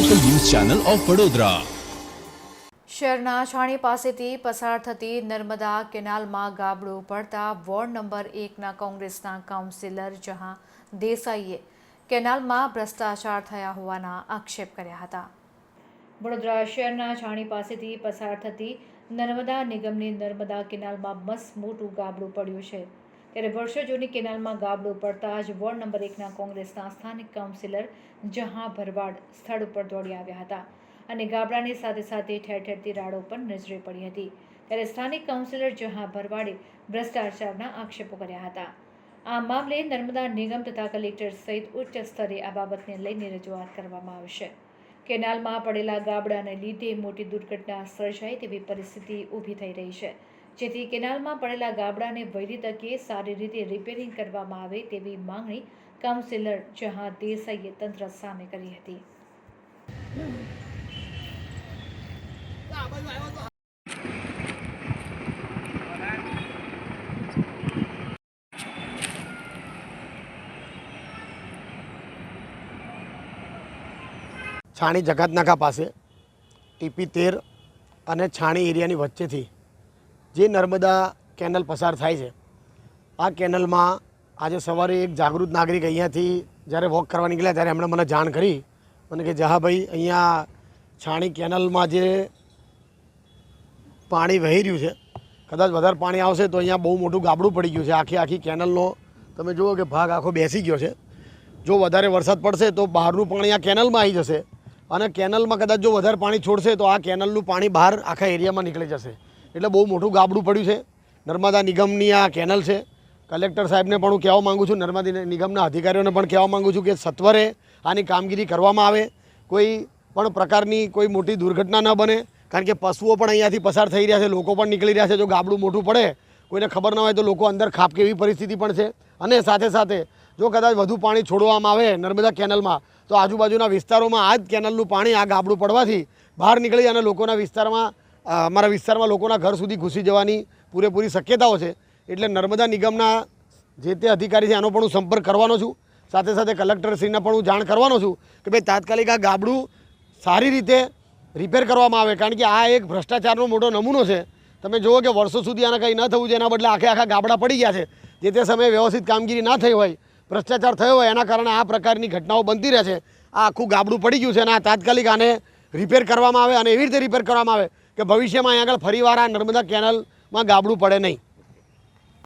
Channel of Vadodara શહેરના છાણી પાસેથી પસાર થતી નર્મદા કેનાલમાં ગાબડું પડતા વોર્ડ નંબર એકના કોંગ્રેસના કાઉન્સિલર જહાં દેસાઈએ કેનાલમાં ભ્રષ્ટાચાર થયા હોવાના આક્ષેપ કર્યા હતા. વડોદરા શહેરના છાણી પાસેથી પસાર થતી નર્મદા નિગમની નર્મદા કેનાલમાં મસ મોટું ગાબડું પડ્યું છે. ત્યારે વર્ષો જૂની કેનાલમાં ગાબડું પડતા જ વોર્ડ નંબર એકના કોંગ્રેસના સ્થાનિક કાઉન્સિલર જહાં ભરવાડ સ્થળ ઉપર દોડી આવ્યા હતા અને ગાબડાની સાથે સાથે ઠેર ઠેર તિરાડો પણ નજરે પડી હતી. ત્યારે સ્થાનિક કાઉન્સિલર જહાં ભરવાડે ભ્રષ્ટાચારના આક્ષેપો કર્યા હતા. આ મામલે નર્મદા નિગમ તથા કલેક્ટર સહિત ઉચ્ચ સ્તરે આ બાબતને લઈને રજૂઆત કરવામાં આવશે કેનાલમાં પડેલા ગાબડાને લીધે મોટી દુર્ઘટના સર્જાય તેવી પરિસ્થિતિ ઊભી થઈ રહી છે. જેથી કેનાલમાં પડેલા ગાબડાને વહેલી તકે સારી રીતે રિપેરિંગ કરવામાં આવે તેવી માંગણી કાઉન્સિલર જહાં દેસાઈએ તંત્ર સામે કરી હતી. છાણી જગતનાકા પાસે ટીપી તેર અને છાણી એરિયાની વચ્ચેથી જે નર્મદા કેનલ પસાર થાય છે, આ કેનલમાં આજે સવારે એક જાગૃત નાગરિક અહીંયાથી જ્યારે વોક કરવા નીકળ્યા ત્યારે એમણે મને જાણ કરી. મને કે જહાભાઈ અહીંયા છાણી કેનલમાં જે પાણી વહી રહ્યું છે, કદાચ વધારે પાણી આવશે તો અહીંયા બહુ મોટું ગાબડું પડી ગયું છે. આખી આખી કેનલનો તમે જુઓ કે ભાગ આખો બેસી ગયો છે. જો વધારે વરસાદ પડશે તો બહારનું પાણી આ કેનલમાં આવી જશે અને કેનલમાં કદાચ જો વધારે પાણી છોડશે તો આ કેનલનું પાણી બહાર આખા એરિયામાં નીકળી જશે. એટલે બહુ મોટું ગાબડું પડ્યું છે. નર્મદા નિગમની આ કેનલ છે. કલેક્ટર સાહેબને પણ હું કહેવા માગું છું, નર્મદા નિગમના અધિકારીઓને પણ કહેવા માગું છું કે સત્વરે આની કામગીરી કરવામાં આવે. કોઈ પણ પ્રકારની કોઈ મોટી દુર્ઘટના ન બને, કારણ કે પશુઓ પણ અહીંયાથી પસાર થઈ રહ્યા છે, લોકો પણ નીકળી રહ્યા છે. જો ગાબડું મોટું પડે, કોઈને ખબર ન હોય તો લોકો અંદર ખાપકે એવી પરિસ્થિતિ પણ છે. અને સાથે સાથે જો કદાચ વધુ પાણી છોડવામાં આવે નર્મદા કેનલમાં, તો આજુબાજુના વિસ્તારોમાં આ જ કેનલનું પાણી આ ગાબડું પડવાથી બહાર નીકળી અને લોકોના વિસ્તારમાં અમારા વિસ્તારમાં લોકોના ઘર સુધી ઘૂસી જવાની પૂરેપૂરી શક્યતાઓ છે. એટલે નર્મદા નિગમના જે તે અધિકારી છે, એનો પણ હું સંપર્ક કરવાનો છું. સાથે સાથે કલેક્ટરશ્રીને પણ હું જાણ કરવાનો છું કે ભાઈ, તાત્કાલિક આ ગાબડું સારી રીતે રિપેર કરવામાં આવે. કારણ કે આ એક ભ્રષ્ટાચારનો મોટો નમૂનો છે. તમે જુઓ કે વર્ષો સુધી આને કંઈ ન થવું છે એના બદલે આખે આખા ગાબડા પડી ગયા છે. જે તે સમયે વ્યવસ્થિત કામગીરી ના થઈ હોય, ભ્રષ્ટાચાર થયો હોય, એના કારણે આ પ્રકારની ઘટનાઓ બનતી રહે છે. આ આખું ગાબડું પડી ગયું છે અને આ તાત્કાલિક આને રિપેર કરવામાં આવે અને એવી રીતે રિપેર કરવામાં આવે કે ભવિષ્યમાં અહીં આગળ ફરીવાર આ નર્મદા કેનલમાં ગાબડું પડે નહીં.